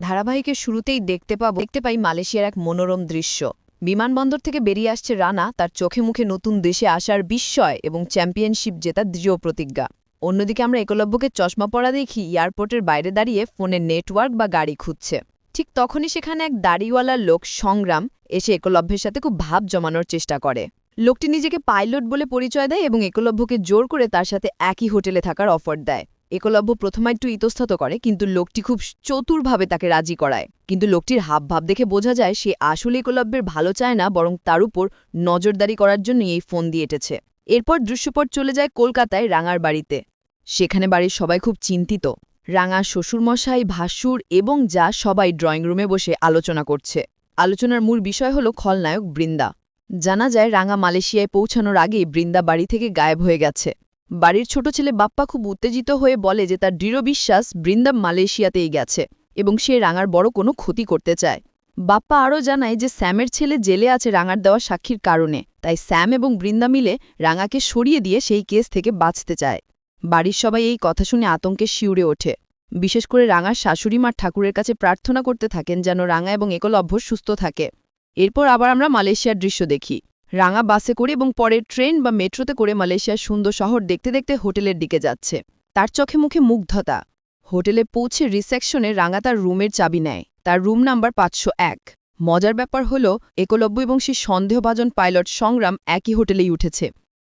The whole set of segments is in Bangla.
ধারাবাহিকের শুরুতেই দেখতে পাব, দেখতে পাই মালয়েশিয়ার এক মনোরম দৃশ্য। বিমানবন্দর থেকে বেরিয়ে আসছে রানা, তার চোখে মুখে নতুন দেশে আসার বিস্ময় এবং চ্যাম্পিয়নশিপ জেতার দৃঢ় প্রতিজ্ঞা। অন্যদিকে আমরা একলব্যকে চশমা পরা দেখি, এয়ারপোর্টের বাইরে দাঁড়িয়ে ফোনের নেটওয়ার্ক বা গাড়ি খুঁজছে। ঠিক তখনই সেখানে এক দাড়িওয়ালা লোক সংগ্রাম এসে একলব্যের সাথে খুব ভাব জমানোর চেষ্টা করে। লোকটি নিজেকে পাইলট বলে পরিচয় দেয় এবং একলব্যকে জোর করে তার সাথে একই হোটেলে থাকার অফার দেয়। একলব্য প্রথমে একটু ইতস্তত করে, কিন্তু লোকটি খুব চতুরভাবে তাকে রাজি করায়। কিন্তু লোকটির হাবভাব দেখে বোঝা যায় সে আসলে একলব্যের ভালো চায় না, বরং তার উপর নজরদারি করার জন্য এই ফোন দিয়ে এটেছে। এরপর দৃশ্যপট চলে যায় কলকাতায় রাঙার বাড়িতে। সেখানে বাড়ির সবাই খুব চিন্তিত। রাঙা শ্বশুরমশাই, ভাসুর এবং যা সবাই ড্রয়িং রুমে বসে আলোচনা করছে। আলোচনার মূল বিষয় হল খলনায়ক বৃন্দা। জানা যায়, রাঙা মালয়েশিয়ায় পৌঁছানোর আগেই বৃন্দা বাড়ি থেকে গায়েব হয়ে গেছে। বাড়ির ছোট ছেলে বাপ্পা খুব উত্তেজিত হয়ে বলে যে তার দৃঢ় বিশ্বাস বৃন্দা মালয়েশিয়াতেই গেছে এবং সে রাঙার বড় কোনো ক্ষতি করতে চায়। বাপ্পা আরও জানায় যে স্যামের ছেলে জেলে আছে রাঙার দেওয়া সাক্ষীর কারণে, তাই স্যাম এবং বৃন্দা মিলে রাঙাকে সরিয়ে দিয়ে সেই কেস থেকে বাঁচতে চায়। বাড়ির সবাই এই কথা শুনে আতঙ্কে শিউরে ওঠে। বিশেষ করে রাঙার শাশুড়ি মার ঠাকুরের কাছে প্রার্থনা করতে থাকেন যেন রাঙা এবং একলভ্য সুস্থ থাকে। এরপর আবার আমরা মালয়েশিয়ার দৃশ্য দেখি। রাঙা বাসে করে এবং পরে ট্রেন বা মেট্রোতে করে মালয়েশিয়ার সুন্দর শহর দেখতে দেখতে হোটেলের দিকে যাচ্ছে। তার চোখে মুখে মুগ্ধতা। হোটেলে পৌঁছে রিসেপশনে রাঙা তার রুমের চাবি নেয়। তার রুম নাম্বার পাঁচশো এক। মজার ব্যাপার হল, একলব্য এবং সেই সন্দেহভাজন পাইলট সংগ্রাম একই হোটেলেই উঠেছে।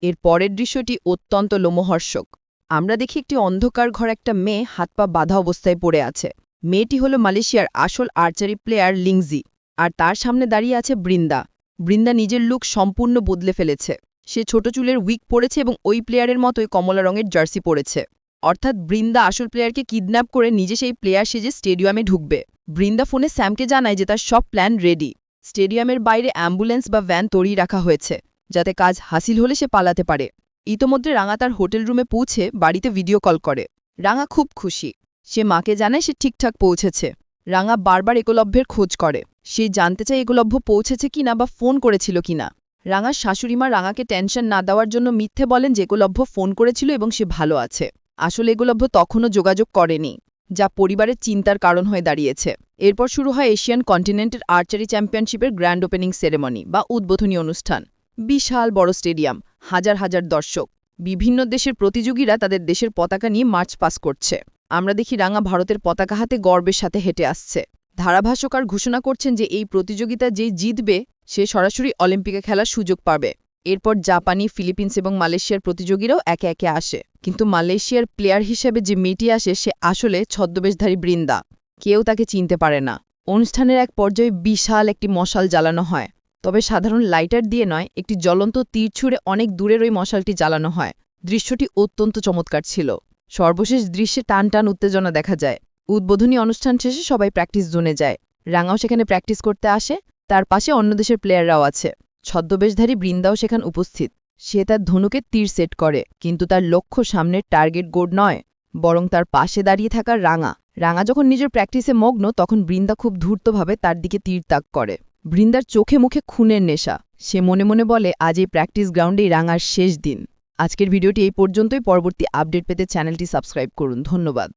এর পরের দৃশ্যটি অত্যন্ত লোমহর্ষক। আমরা দেখি একটি অন্ধকার ঘর একটা মেয়ে হাত পা বাঁধা অবস্থায় পড়ে আছে। মেয়েটি হল মালয়েশিয়ার আসল আর্চারি প্লেয়ার লিংজি, আর তার সামনে দাঁড়িয়ে আছে বৃন্দা। বৃন্দা নিজের লুক সম্পূর্ণ বদলে ফেলেছে। সে ছোট চুলের উইক পরেছে এবং ওই প্লেয়ারের মতোই কমলা রঙের জার্সি পরেছে। অর্থাৎ বৃন্দা আসল প্লেয়ারকে কিডন্যাপ করে নিজে সেই প্লেয়ার সেজে স্টেডিয়ামে ঢুকবে। বৃন্দা ফোনে স্যামকে জানায় যে তার সব প্ল্যান রেডি স্টেডিয়ামের বাইরে অ্যাম্বুলেন্স বা ভ্যান তৈরি রাখা হয়েছে, যাতে কাজ হাসিল হলে সে পালাতে পারে। ইতোমধ্যে রাঙা তার হোটেল রুমে পৌঁছে বাড়িতে ভিডিও কল করে। রাঙা খুব খুশি। সে মাকে জানায় সে ঠিকঠাক পৌঁছেছে। রাঙা বারবার একলভ্যের খোঁজ করে। সে জানতে চায় একলভ্য পৌঁছেছে কিনা বা ফোন করেছিল কিনা। রাঙার শাশুড়িমা রাঙাকে টেনশন না দেওয়ার জন্য মিথ্যে বলেন যে একলভ্য ফোন করেছিল এবং সে ভালো আছে। আসলে একলভ্য তখনও যোগাযোগ করেনি, যা পরিবারের চিন্তার কারণ হয়ে দাঁড়িয়েছে। এরপর শুরু হয় এশিয়ান কন্টিনেন্টের আর্চারি চ্যাম্পিয়নশিপের গ্র্যান্ড ওপেনিং সেরেমনি বা উদ্বোধনী অনুষ্ঠান। বিশাল বড় স্টেডিয়াম, হাজার হাজার দর্শক। বিভিন্ন দেশের প্রতিযোগীরা তাদের দেশের পতাকা নিয়ে মার্চ পাস করছে। আমরা দেখি রাঙা ভারতের পতাকা হাতে গর্বের সাথে হেঁটে আসছে। ধারাভাষ্যকার ঘোষণা করছেন যে এই প্রতিযোগিতা যেই জিতবে, সে সরাসরি অলিম্পিকে খেলার সুযোগ পাবে। এরপর জাপানি, ফিলিপিন্স এবং মালয়েশিয়ার প্রতিযোগীরাও একে একে আসে। কিন্তু মালয়েশিয়ার প্লেয়ার হিসেবে যে মেয়েটি আসে, সে আসলে ছদ্মবেশধারী বৃন্দা। কেউ তাকে চিনতে পারে না। অনুষ্ঠানের এক পর্যায়ে বিশাল একটি মশাল জ্বালানো হয়। তবে সাধারণ লাইটার দিয়ে নয়, একটি জ্বলন্ত তীর ছুঁড়ে অনেক দূরের ওই মশালটি জ্বালানো হয়। দৃশ্যটি অত্যন্ত চমৎকার ছিল। সর্বশেষ দৃশ্যে টান টান উত্তেজনা দেখা যায়। উদ্বোধনী অনুষ্ঠান শেষে সবাই প্র্যাকটিস জোনে যায়। রাঙাও সেখানে প্র্যাকটিস করতে আসে, তার পাশে অন্য দেশের প্লেয়াররাও আছে। ছদ্মবেশধারী বৃন্দাও সেখানে উপস্থিত। সে তার ধনুকে তীর সেট করে, কিন্তু তার লক্ষ্য সামনের টার্গেট গোড নয়, বরং তার পাশে দাঁড়িয়ে থাকা রাঙা। রাঙা যখন নিজের প্র্যাকটিসে মগ্ন, তখন বৃন্দা খুব ধূর্তভাবে তার দিকে তীর তাক করে। বৃন্দার চোখে মুখে খুনের নেশা। সে মনে মনে বলে, আজ এই প্র্যাকটিস গ্রাউন্ডেই রাঙার শেষ দিন। আজকের ভিডিওটি এই পর্যন্তই। পরবর্তী আপডেট পেতে চ্যানেলটি সাবস্ক্রাইব করুন। ধন্যবাদ।